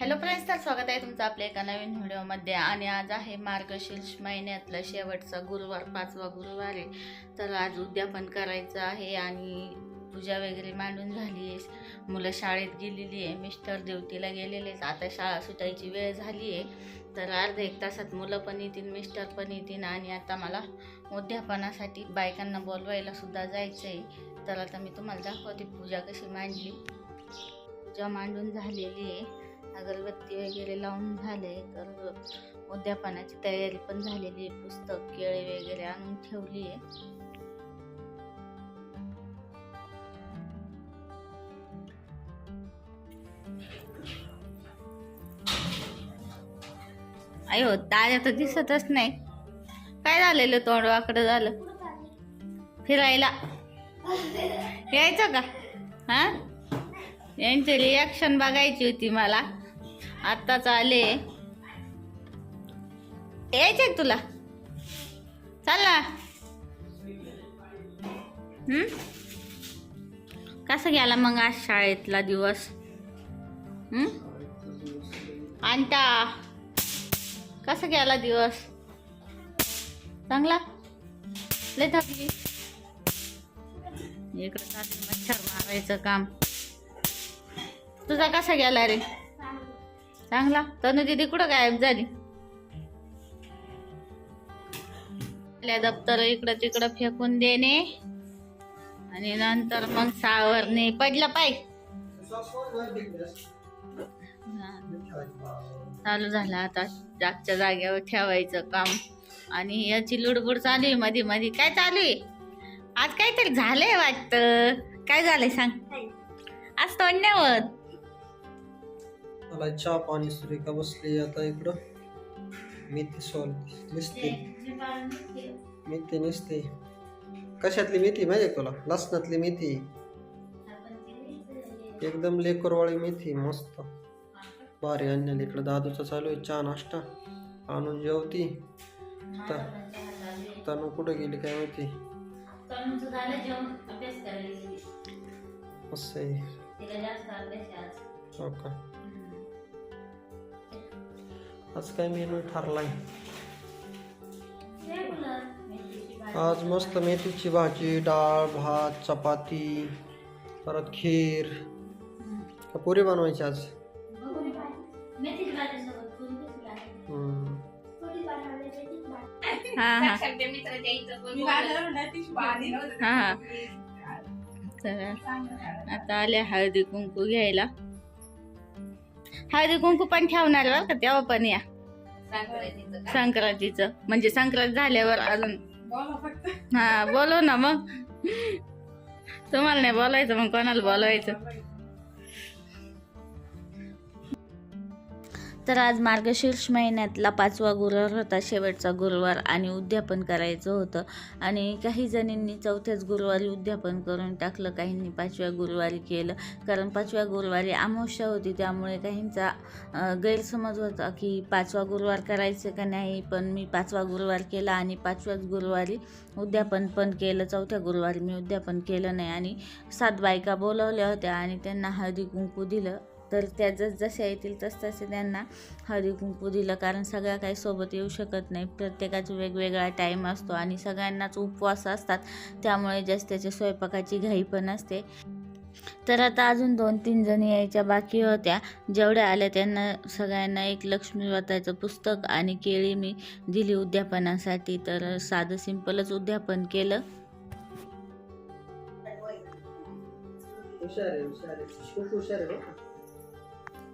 Hello friends तर स्वागत आहे तुमचं आपल्या एका नवीन व्हिडिओमध्ये. आणि आज आहे मार्गशीर्ष महिन्यातला शेवटचा गुरुवार पाचवा गुरुवार आहे. तर आज उद्यापन करायचं आहे आणि पूजा वगैरे मांडून झाली आहे. मुलं शाळेत गेलेली आहे. मिस्टर ड्युटीला गेलेले आहेत. आता शाळा सुटायची वेळ झाली आहे. तर अर्धा एक तासात मुलं पण येतील मिस्टर पण येतील. आणि आता मला उद्यापनासाठी बायकांना बोलवायलासुद्धा जायचं आहे तर आता मी तुम्हाला दाखवते पूजा कशी मांडली. पूजा मांडून झालेली आहे. अगरबत्ती वगैरे लावून झाले तर उद्यापनाची तयारी पण झालेली आहे. पुस्तक केळे वगैरे आणून ठेवली आहे. अयो हो, ताज्या तर दिसतच नाही. काय झालेलं तोंड वाकडं झालं? फिरायला. यायचं का? हा? यांची रिॲक्शन बघायची होती मला. आत्ताच आले. यायचे तुला? चाल ना. हम्म? कसं गेला मग आज शाळेतला दिवस? हम्म? आणता कसं गेला दिवस? चांगला? लय थकली? इकडे मच्छर मारायचं काम. तुझा कसा गेला रे? चांगला. तनु दिदी कुठं गायब झाली? आपल्या दप्तर इकडं तिकडं फेकून देणे. आणि नंतर मग सावरणे. पडलं पाय. चालू झालं आता. जागच्या जागेवर ठेवायचं काम. आणि याची लुडबुड चालू आहे मध्ये मध्ये काय चालू आहे? आज काहीतरी झालंय वाटतं. काय झालंय सांग. आज तोंडण्यावर मला चहा पाणी सुरेखा बसली आता इकडं. मेथी सॉल निसते. मेथी निसते. कशातली मेथी माहिती आहे तुला? लसणातली मेथी. एकदम लेकरवाळी मेथी मस्त. भारी आणलेली इकडं दादूचा चालू आहे चहा नाश्ता. आणून जेवती. तनु कुठं गेली काय माहिती? मस्त आहे. हो का? आज काय मेनू ठरलाय आज मस्त मेथीची भाजी डाळ भात चपाती परत खीर. पुरी बनवायची आज. हा हा. हा हा. आता आले हळदी कुंकू घ्यायला. हळदी कुंकू पण ठेवणार बरं का तेव्हा पण या. संक्रांतीचं म्हणजे संक्रांत झाल्यावर अजून. हा बोलव ना मग. तुम्हाला नाही बोलायचं मग कोणाला बोलवायचं? तर आज मार्गशीर्ष महिन्यातला पाचवा गुरुवार होता. शेवटचा गुरुवार आणि उद्यापन करायचं होतं. आणि काही जणींनी चौथ्याच गुरुवारी उद्यापन करून टाकलं काहींनी पाचव्या गुरुवारी केलं. कारण पाचव्या गुरुवारी अमावस्या होती त्यामुळे काहींचा गैरसमज होता की पाचवा गुरुवार करायचं का नाही. पण मी पाचवा गुरुवार केला आणि पाचव्याच गुरुवारी उद्यापन पण केलं. चौथ्या गुरुवारी मी उद्यापन केलं नाही. आणि सात बायका बोलवल्या होत्या आणि त्यांना हळदी कुंकू दिलं. तर त्या जसजशा येतील तसतसे त्यांना हळदी कुंकू दिलं. कारण सगळ्या काही सोबत येऊ शकत नाही. प्रत्येकाचा वेगवेगळा टाईम असतो आणि सगळ्यांनाच उपवास असतात. त्यामुळे जास्त त्याच्या स्वयंपाकाची घाई पण असते. तर आता अजून दोन तीन जणी यायच्या बाकी होत्या. जेवढ्या आल्या त्यांना सगळ्यांना एक लक्ष्मी व्रताचं पुस्तक आणि केळी मी दिली उद्यापनासाठी. तर साधं सिंपलच उद्यापन केलं. हुशार आहे हुशार आहे. खूप हुशार आहे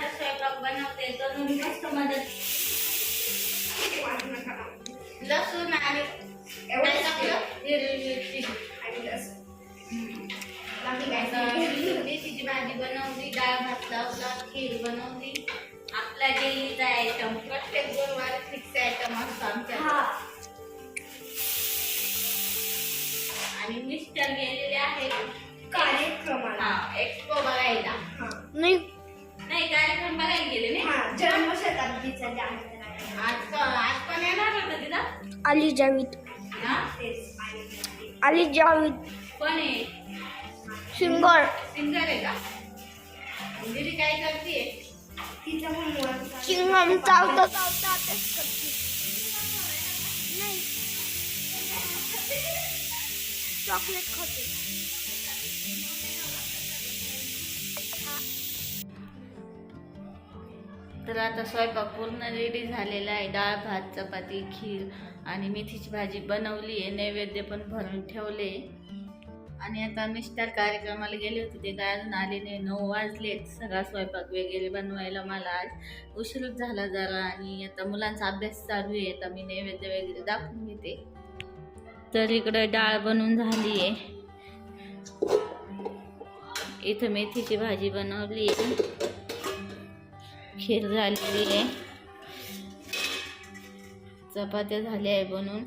आता स्वयंपाक बनवते तर मी मस्त मदत लसूण आणि? हिरवी मिरची आली जावीत. आली जावीत. आहे सिंगर सिंगर आहे का काय करते चिंगम चावता चावता अभ्यास करते नाही. चॉकलेट खाते. तर आता स्वयंपाक पूर्ण रेडी झालेला आहे. डाळ भात चपाती खीर आणि मेथीची भाजी बनवली आहे. नैवेद्य पण भरून ठेवले आणि आता मिस्टर कार्यक्रमाला गेले होते. ते काय अजून आले नाही नऊ वाजलेत सगळा स्वयंपाक वगैरे बनवायला मला आज उशीरच झाला जरा. आणि आता मुलांचा अभ्यास चालू आहे. आता मी नैवेद्य वगैरे दाखवून घेते. तर इकडं डाळ बनवून झाली आहे. इथं मेथीची भाजी बनवली आहे. खीर झालेली आहे. चपात्या झाल्या आहे बनून.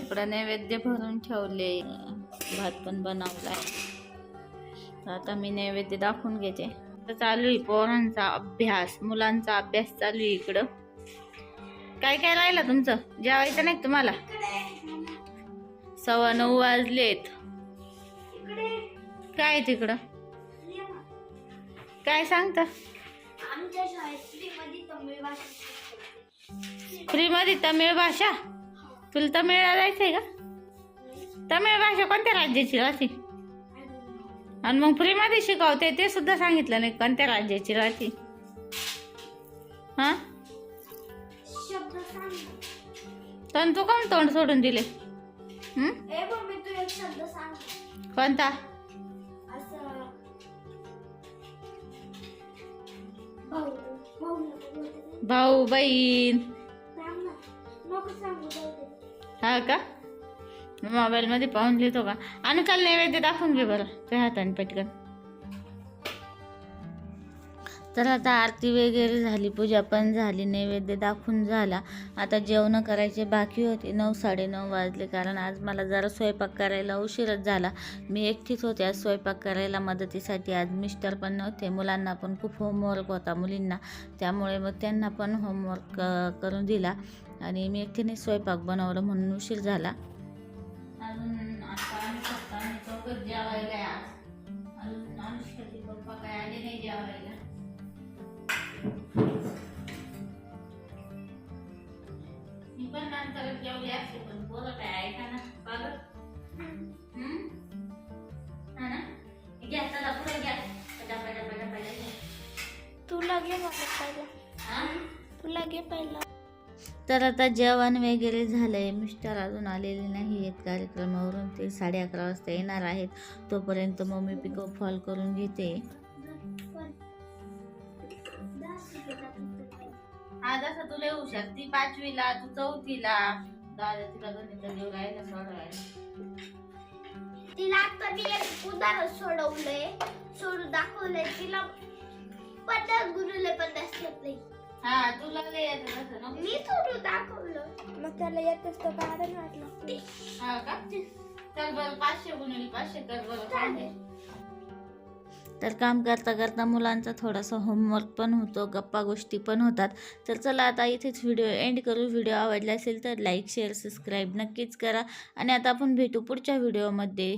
इकडं नैवेद्य भरून ठेवले भात पण बनवला आहे. आता मी नैवेद्य दाखवून घेते. तर चालू आहे पोरांचा अभ्यास मुलांचा अभ्यास चालू आहे इकडं. काय काय राहिलं तुमचं? जेवायचं नाही तुम्हाला? सव्वा नऊ वाजलेत. काय आहे तिकडं? काय सांगता? आमच्या शाळेत फ्रीमध्ये तमिळ भाषा शिकवते. फ्रीमध्ये तमिळ भाषा? तुला तमिळला जायचंय का? तमिळ भाषा कोणत्या राज्याची राहते आणि मग फ्रीमध्ये शिकवते ते सुद्धा सांगितलं नाही कोणत्या राज्याची राहते हा? शब्द सांग. तर तू कोण तोंड सोडून दिले हं? ए मम्मी तू एक शब्द सांग. कोणता? भाऊ बहीण. हा का? मोबाईलमध्ये पाहून लिहितो का? आणि काल नैवेद्य दाखवून घे बरं. त्या हाताने पटकन. तर आता आरती वगैरे झाली पूजा पण झाली नैवेद्य दाखवून झाला. आता जेवणं करायचे बाकी होते नऊ साडेनऊ वाजले. कारण आज मला जरा स्वयंपाक करायला उशीरच झाला. मी एकटीच होते आज स्वयंपाक करायला मदतीसाठी आज मिस्टर पण नव्हते. मुलांना पण खूप होमवर्क होता मुलींना. त्यामुळे मग त्यांना पण होमवर्क करून दिला. आणि मी एकटीने स्वयंपाक बनवलं म्हणून उशीर झाला. अजून मी पण नंतर जेवले असते पण पोरं काय ऐका ना. पागल हम्म? हा ना? घ्या चला पुढे घ्या. पटा पटा पटा पटा घ्या. तुला घे मला पहिला हा? तर आता जेवण वगैरे झालंय. मिस्टर अजून आलेले नाही आहेत कार्यक्रमावरून. ते साडे अकरा वाजता येणार आहेत. तोपर्यंत मम्मी पिको फॉल करून घेते. हा जसं तुला येऊ शकते पाचवीला तू चौथीला. दादा तिला गणित घेऊन राहिला सोडवायला तिला आता मी एक उदाहरण सोडवलंय. सोडून दाखवलंय तिला. पन्नास गुरुले पन्नास घेतले. हा तुला लय येतं ना मी सोडून दाखवलं. मग त्याला येत असतं कारण वाटलं. हा का? चल बरं पाचशे गुणिले पाचशे कर बरं सांगे तर काम करता करता मुलांचा थोडासा होमवर्क पण होतो गप्पा गोष्टी पण होतात. तर चला आता इथेच व्हिडिओ एंड करू. व्हिडिओ आवडला असेल तर लाईक शेअर सबस्क्राईब नक्कीच करा. आणि आता आपण भेटू पुढच्या व्हिडिओमध्ये